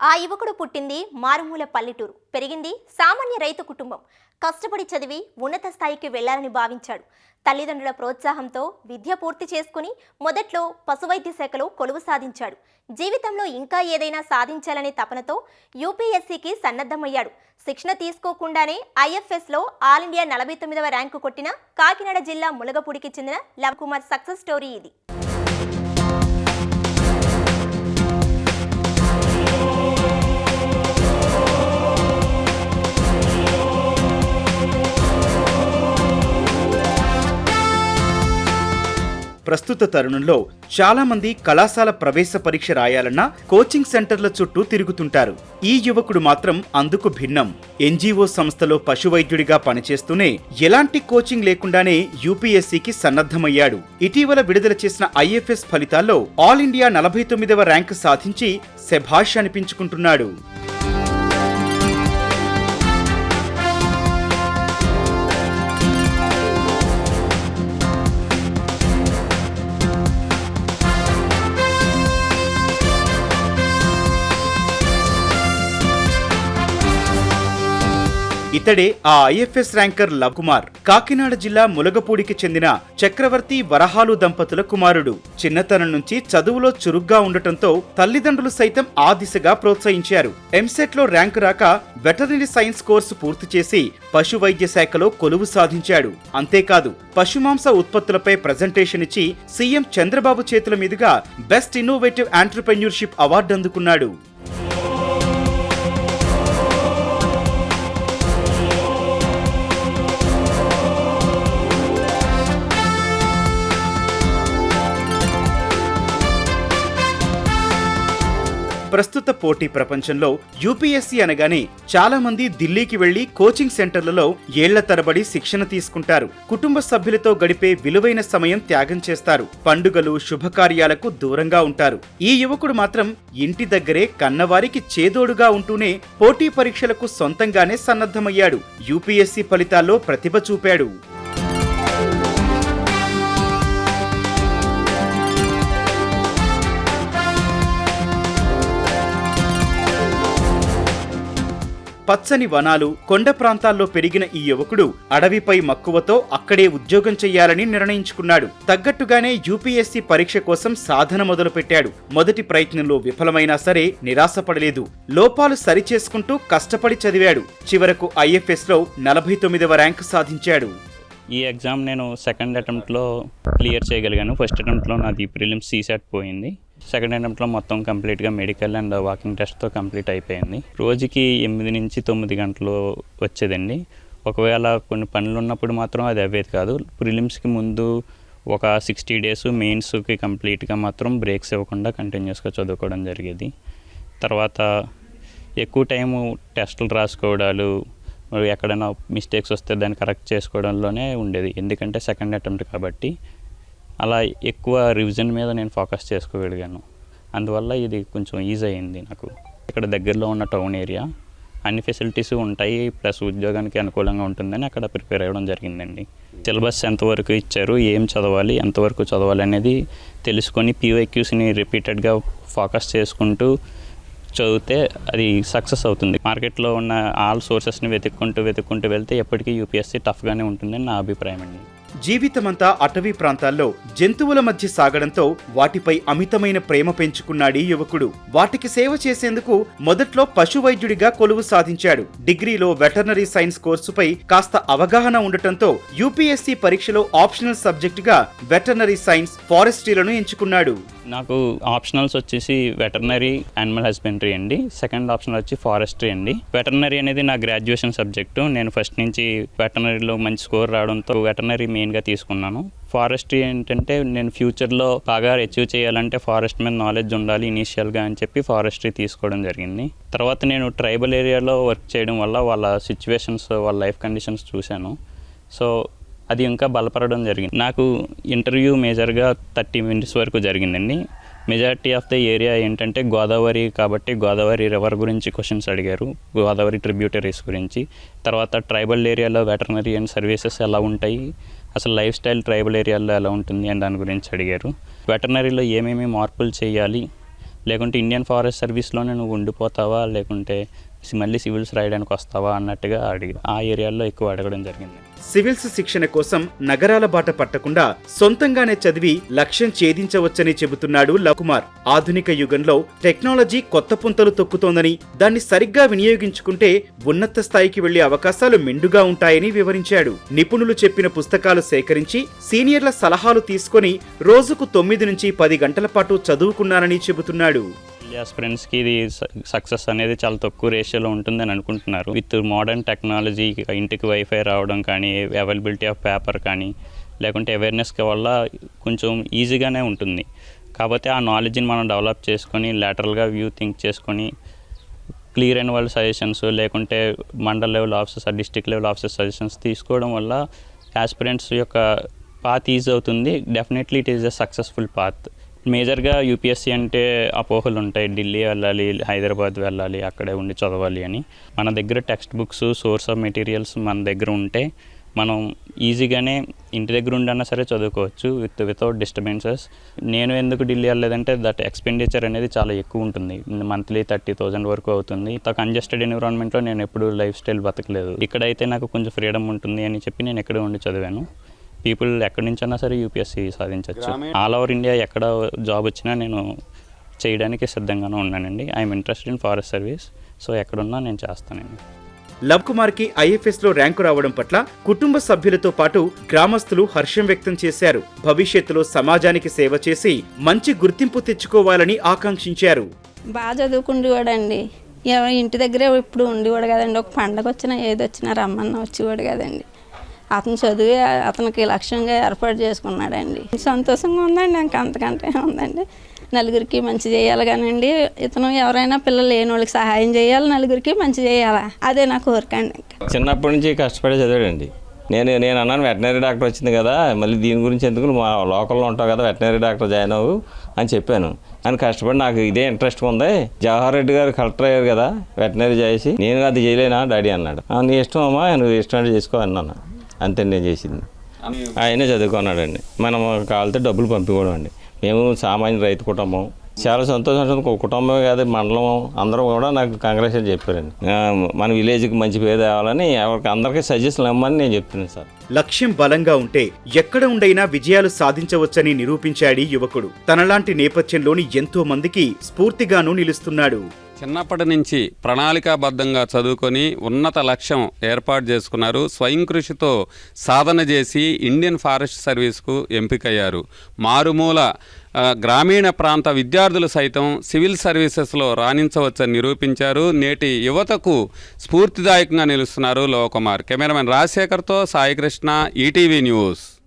ఆ యువకుడు పుట్టింది మారుమూల పల్లెటూరు. పెరిగింది సామాన్య రైతు కుటుంబం. కష్టపడి చదివి ఉన్నత స్థాయికి వెళ్ళాలని భావించాడు. తల్లిదండ్రుల ప్రోత్సాహంతో విద్య పూర్తి చేసుకుని మొదట్లో పశువైద్య శాఖలో కొలువు సాధించాడు. జీవితంలో ఇంకా ఏదైనా సాధించాలనే తపనతో యూపీఎస్సీకి సన్నద్ధమయ్యాడు. శిక్షణ తీసుకోకుండానే ఐఎఫ్ఎస్లో ఆల్ ఇండియా నలభై తొమ్మిదవ ర్యాంకు కొట్టిన కాకినాడ జిల్లా ములగపూడికి చెందిన లవ్ కుమార్ సక్సెస్ స్టోరీ ఇది. ప్రస్తుత తరుణంలో చాలామంది కళాశాల ప్రవేశ పరీక్ష రాయాలన్నా కోచింగ్ సెంటర్ల చుట్టూ తిరుగుతుంటారు. ఈ యువకుడు మాత్రం అందుకు భిన్నం. ఎన్జిఓ సంస్థలో పశువైద్యుడిగా పనిచేస్తూనే ఎలాంటి కోచింగ్ లేకుండానే యూపీఎస్సీకి సన్నద్ధమయ్యాడు. ఇటీవల విడుదల చేసిన ఐఎఫ్ఎస్ ఫలితాల్లో ఆల్ ఇండియా నలభై తొమ్మిదవ ర్యాంకు సాధించి శభాష్ అనిపించుకుంటున్నాడు. ఇతడే ఆ IFS ranker love Kumar. Kakinada జిల్లా ములగపూడికి చెందిన చక్రవర్తి వరహాలు దంపతుల కుమారుడు. చిన్నతనం నుంచి చదువులో చురుగ్గా ఉండటంతో తల్లిదండ్రులు సైతం ఆ దిశగా ప్రోత్సహించారు. ఎంసెట్లో ర్యాంకు రాక వెటర్నరీ సైన్స్ కోర్సు పూర్తి చేసి పశు వైద్య శాఖలో కొలువు సాధించాడు. అంతేకాదు పశుమాంస ఉత్పత్తులపై ప్రజెంటేషన్ ఇచ్చి సీఎం చంద్రబాబు చేతుల మీదుగా బెస్ట్ ఇన్నోవేటివ్ ఆంటర్ప్రెన్యూర్షిప్ అవార్డు అందుకున్నాడు. ప్రస్తుత పోటీ ప్రపంచంలో యూపీఎస్సీ అనగానే చాలా మంది ఢిల్లీకి వెళ్ళి కోచింగ్ సెంటర్లలో ఏళ్ళ తరబడి శిక్షణ తీసుకుంటారు. కుటుంబ సభ్యులతో గడిపే విలువైన సమయం త్యాగం చేస్తారు. పండుగలు శుభకార్యాలకు దూరంగా ఉంటారు. ఈ యువకుడు మాత్రం ఇంటి దగ్గరే కన్నవారికి చేదోడుగా ఉంటూనే పోటీ పరీక్షలకు సొంతంగానే సన్నద్ధమయ్యాడు. యూపీఎస్సీ ఫలితాల్లో ప్రతిభ చూపాడు. పచ్చని వనాలు కొండ ప్రాంతాల్లో పెరిగిన ఈ యువకుడు అడవిపై మక్కువతో అక్కడే ఉద్యోగం చెయ్యాలని నిర్ణయించుకున్నాడు. తగ్గట్టుగానే యూపీఎస్సీ పరీక్ష కోసం సాధన మొదలుపెట్టాడు. మొదటి ప్రయత్నంలో విఫలమైనా సరే నిరాశపడలేదు. లోపాలు సరిచేసుకుంటూ కష్టపడి చదివాడు. చివరకు ఐఎఫ్ఎస్లో నలభై తొమ్మిదవ ర్యాంకు సాధించాడు. ఈ ఎగ్జామ్ నేను సెకండ్ అటెంప్ట్లో క్లియర్ చేయగలిగాను. ఫస్ట్ అటెంప్ట్లో నాది ప్రిలిమ్స్ సీసెట్ పోయింది. సెకండ్ అటెంప్ట్లో మొత్తం కంప్లీట్గా మెడికల్ అండ్ వాకింగ్ టెస్ట్తో కంప్లీట్ అయిపోయింది. రోజుకి ఎనిమిది నుంచి తొమ్మిది గంటలు వచ్చేదండి. ఒకవేళ కొన్ని పనులు ఉన్నప్పుడు మాత్రం అది అవ్వేది కాదు. ప్రిలిమ్స్కి ముందు ఒక సిక్స్టీ డేస్ మెయిన్స్కి కంప్లీట్గా మాత్రం బ్రేక్స్ ఇవ్వకుండా కంటిన్యూస్గా చదువుకోవడం జరిగేది. తర్వాత ఎక్కువ టైము టెస్టులు రాసుకోవడాలు ఎక్కడైనా మిస్టేక్స్ వస్తే దాన్ని కరెక్ట్ చేసుకోవడంలోనే ఉండేది. ఎందుకంటే సెకండ్ అటెంప్ట్ కాబట్టి అలా ఎక్కువ రివిజన్ మీద నేను ఫోకస్ చేసుకోగలిగాను. అందువల్ల ఇది కొంచెం ఈజీ అయింది నాకు. ఇక్కడ దగ్గరలో ఉన్న టౌన్ ఏరియా అన్ని ఫెసిలిటీస్ ఉంటాయి ప్లస్ ఉద్యోగానికి అనుకూలంగా ఉంటుందని అక్కడ ప్రిపేర్ అవ్వడం జరిగిందండి. సిలబస్ ఎంతవరకు ఇచ్చారు ఏం చదవాలి ఎంతవరకు చదవాలి అనేది తెలుసుకొని పీవైక్యూస్ని రిపీటెడ్గా ఫోకస్ చేసుకుంటూ చదివితే అది సక్సెస్ అవుతుంది. మార్కెట్లో ఉన్న ఆల్ సోర్సెస్ని వెతుక్కుంటూ వెతుక్కుంటూ వెళ్తే ఎప్పటికీ యూపీఎస్సీ టఫ్గానే ఉంటుందని నా అభిప్రాయం అండి. జీవితమంతా అటవీ ప్రాంతాల్లో జంతువుల మధ్య సాగడంతో వాటిపై అమితమైన ప్రేమ పెంచుకున్నాడీ యువకుడు. వాటికి సేవ చేసేందుకు మొదట్లో పశు వైద్యుడిగా కొలువు సాధించాడు. డిగ్రీలో వెటర్నరీ సైన్స్ కోర్సుపై కాస్త అవగాహన ఉండటంతో యూపీఎస్సీ పరీక్షలో ఆప్షనల్ సబ్జెక్టుగా వెటర్నరీ సైన్స్ ఫారెస్ట్రీలను ఎంచుకున్నాడు. నాకు ఆప్షనల్స్ వచ్చేసి వెటర్నరీ యానిమల్ హస్బెండరీ అండి. సెకండ్ ఆప్షన్ వచ్చి ఫారెస్ట్రీ అండి. వెటర్నరీ అనేది నా గ్రాడ్యుయేషన్ సబ్జెక్టు. నేను ఫస్ట్ నుంచి వెటర్నరీలో మంచి స్కోర్ రావడంతో వెటర్నరీ మెయిన్ మెయిన్గా తీసుకున్నాను. ఫారెస్ట్రీ ఏంటంటే నేను ఫ్యూచర్లో బాగా అచీవ్ చేయాలంటే ఫారెస్ట్ మీద నాలెడ్జ్ ఉండాలి ఇనీషియల్గా అని చెప్పి ఫారెస్ట్రీ తీసుకోవడం జరిగింది. తర్వాత నేను ట్రైబల్ ఏరియాలో వర్క్ చేయడం వల్ల వాళ్ళ సిచ్యువేషన్స్ వాళ్ళ లైఫ్ కండిషన్స్ చూశాను. సో అది ఇంకా బలపడడం జరిగింది. నాకు ఇంటర్వ్యూ మేజర్గా థర్టీ మినిట్స్ వరకు జరిగిందండి. మెజారిటీ ఆఫ్ ద ఏరియా ఏంటంటే గోదావరి కాబట్టి గోదావరి రివర్ గురించి క్వశ్చన్స్ అడిగారు. గోదావరి ట్రిబ్యూటరీస్ గురించి. తర్వాత ట్రైబల్ ఏరియాలో వెటర్నరీ అండ్ సర్వీసెస్ ఎలా ఉంటాయి? అసలు లైఫ్ స్టైల్ ట్రైబల్ ఏరియాలో ఎలా ఉంటుంది? అని దాని గురించి అడిగారు. వెటర్నరీలో ఏమేమి మార్పులు చేయాలి? లేకుంటే ఇండియన్ ఫారెస్ట్ సర్వీస్లోనే నువ్వు ఉండిపోతావా? లేకుంటే మళ్ళీ సివిల్స్ రాయడానికి వస్తావా అన్నట్టుగా అడిగి ఆ ఏరియాలో ఎక్కువ అడగడం జరిగింది. సివిల్స్ శిక్షణ కోసం నగరాల బాట పట్టకుండా సొంతంగానే చదివి లక్ష్యం ఛేదించవచ్చని చెబుతున్నాడు లవకుమార్ ఆధునిక యుగంలో టెక్నాలజీ కొత్త పుంతలు తొక్కుతోందని దాన్ని సరిగ్గా వినియోగించుకుంటే ఉన్నత స్థాయికి వెళ్ళే అవకాశాలు మెండుగా ఉంటాయని వివరించాడు. నిపుణులు చెప్పిన పుస్తకాలు సేకరించి సీనియర్ల సలహాలు తీసుకొని రోజుకు తొమ్మిది నుంచి పది గంటల పాటు చదువుకున్నానని చెబుతున్నాడు. ఫ్రెండ్స్కి ఇది సక్సెస్ అనేది చాలా తక్కువ రేషియోలో ఉంటుందని అనుకుంటున్నారు. విత్ మోడర్న్ టెక్నాలజీ ఇంటికి వైఫై రావడం కానీ అవైలబిలిటీ ఆఫ్ పేపర్ కానీ లేకుంటే అవేర్నెస్ వల్ల కొంచెం ఈజీగానే ఉంటుంది. కాకపోతే ఆ నాలెడ్జ్ని మనం డెవలప్ చేసుకొని లేటరల్గా వ్యూ థింక్ చేసుకొని క్లియర్ అయిన వాళ్ళ సజెషన్స్ లేకుంటే mandal level officers district level officer suggestions తీసుకోవడం వల్ల ఆస్పిరెంట్స్ యొక్క పాత్ ఈజ్ అవుతుంది. Definitely it is a successful path మేజర్గా యూపీఎస్సీ అంటే అపోహలు ఉంటాయి. ఢిల్లీ వెళ్ళాలి హైదరాబాద్ వెళ్ళాలి అక్కడే ఉండి చదవాలి అని. మన దగ్గర text books source of materials మన దగ్గర ఉంటే మనం ఈజీగానే ఇంటి దగ్గర ఉండన్నా సరే చదువుకోవచ్చు విత్ వితౌట్ డిస్టర్బెన్సెస్. నేను ఎందుకు ఢిల్లీ వెళ్ళలేదంటే దట్ ఎక్స్పెండిచర్ అనేది చాలా ఎక్కువ ఉంటుంది. మంత్లీ థర్టీ థౌజండ్ వరకు అవుతుంది. ఇంత కంజెస్టెడ్ ఎన్విరాన్మెంట్లో నేను ఎప్పుడు లైఫ్ స్టైల్ బతకలేదు. ఇక్కడైతే నాకు కొంచెం ఫ్రీడమ్ ఉంటుంది అని చెప్పి నేను ఎక్కడ ఉండి చదివాను. పీపుల్ ఎక్కడి నుంచైనా సరే యూపీఎస్సీ సాధించవచ్చు ఆల్ ఓవర్ ఇండియా ఎక్కడ జాబ్ వచ్చినా నేను చేయడానికి సిద్ధంగానే ఉన్నానండి. I'm interested in forest service so ఎక్కడున్నా నేను చేస్తానండి. లవ్ కుమార్కి ఐఎఫ్ఎస్లో ర్యాంకు రావడం పట్ల కుటుంబ సభ్యులతో పాటు గ్రామస్తులు హర్షం వ్యక్తం చేశారు. భవిష్యత్తులో సమాజానికి సేవ చేసి మంచి గుర్తింపు తెచ్చుకోవాలని ఆకాంక్షించారు. బాగా చదువుకుండేవాడండి. ఇంటి దగ్గరే ఇప్పుడు ఉండేవాడు కదండి. ఒక పండగ వచ్చినా ఏది వచ్చినా రమ్మన్న వచ్చేవాడు కదండి. అతను చదివి అతనికి లక్ష్యంగా ఏర్పాటు చేసుకున్నాడండి. సంతోషంగా ఉందండి నాకు అంతకంటే ఉందండి. నలుగురికి మంచి చేయాలి కానండి. ఇతను ఎవరైనా పిల్లలు లేని వాళ్ళకి సహాయం చేయాలి నలుగురికి మంచి చేయాలా? అదే నా కోరిక అండి చిన్నప్పటి నుంచి కష్టపడి చదివాడండి. నేను నేను అన్నాను వెటనరీ డాక్టర్ వచ్చింది కదా మళ్ళీ దీని గురించి ఎందుకు మా లోకల్లో ఉంటావు కదా వెటనరీ డాక్టర్ జాయిన్ అవ్వు అని చెప్పాను. అని కష్టపడి నాకు ఇదే ఇంట్రెస్ట్ ఉంది. జవహర్ రెడ్డి గారు కలెక్టర్ అయ్యారు కదా వెటనరీ చేసి నేను అది చేయలేనా డాడీ? అన్నాడు. నీ ఇష్టం అమ్మా నువ్వు ఇష్టం అంటే చేసుకో అన్నాను. అంతే నేను చేసింది ఆయనే చదువుకున్నాడండి. మనం కావాలితే డబ్బులు పంపించుకోవడం అండి మేము సామాన్య రైతు కుటుంబం. చాలా సంతోషం కుటుంబమే కాదు మండలం అందరూ కూడా నాకు కంగ్రాచులేషన్ చెప్పారండి. మన విలేజ్కి మంచి పేరు తేవాలని ఎవరికి అందరికీ సజెషన్ ఇవ్వమని నేను చెప్తున్నాను సార్. లక్ష్యం బలంగా ఉంటే ఎక్కడ ఉండైనా విజయాలు సాధించవచ్చని నిరూపించాడు యువకుడు. తనలాంటి నేపథ్యంలోని ఎంతో మందికి స్ఫూర్తిగాను నిలుస్తున్నాడు. చిన్నప్పటి నుంచి ప్రణాళికాబద్ధంగా చదువుకొని ఉన్నత లక్ష్యం ఏర్పాటు చేసుకున్నారు. స్వయం కృషితో సాధన చేసి ఇండియన్ ఫారెస్ట్ సర్వీస్కు ఎంపికయ్యారు. మారుమూల గ్రామీణ ప్రాంత విద్యార్థులు సైతం సివిల్ సర్వీసెస్లో రాణించవచ్చని నిరూపించారు. నేటి యువతకు స్ఫూర్తిదాయకంగా నిలుస్తున్నారు లోకుమార్. కెమెరామెన్ రాజశేఖర్తో సాయికృష్ణ ఈటీవీ న్యూస్.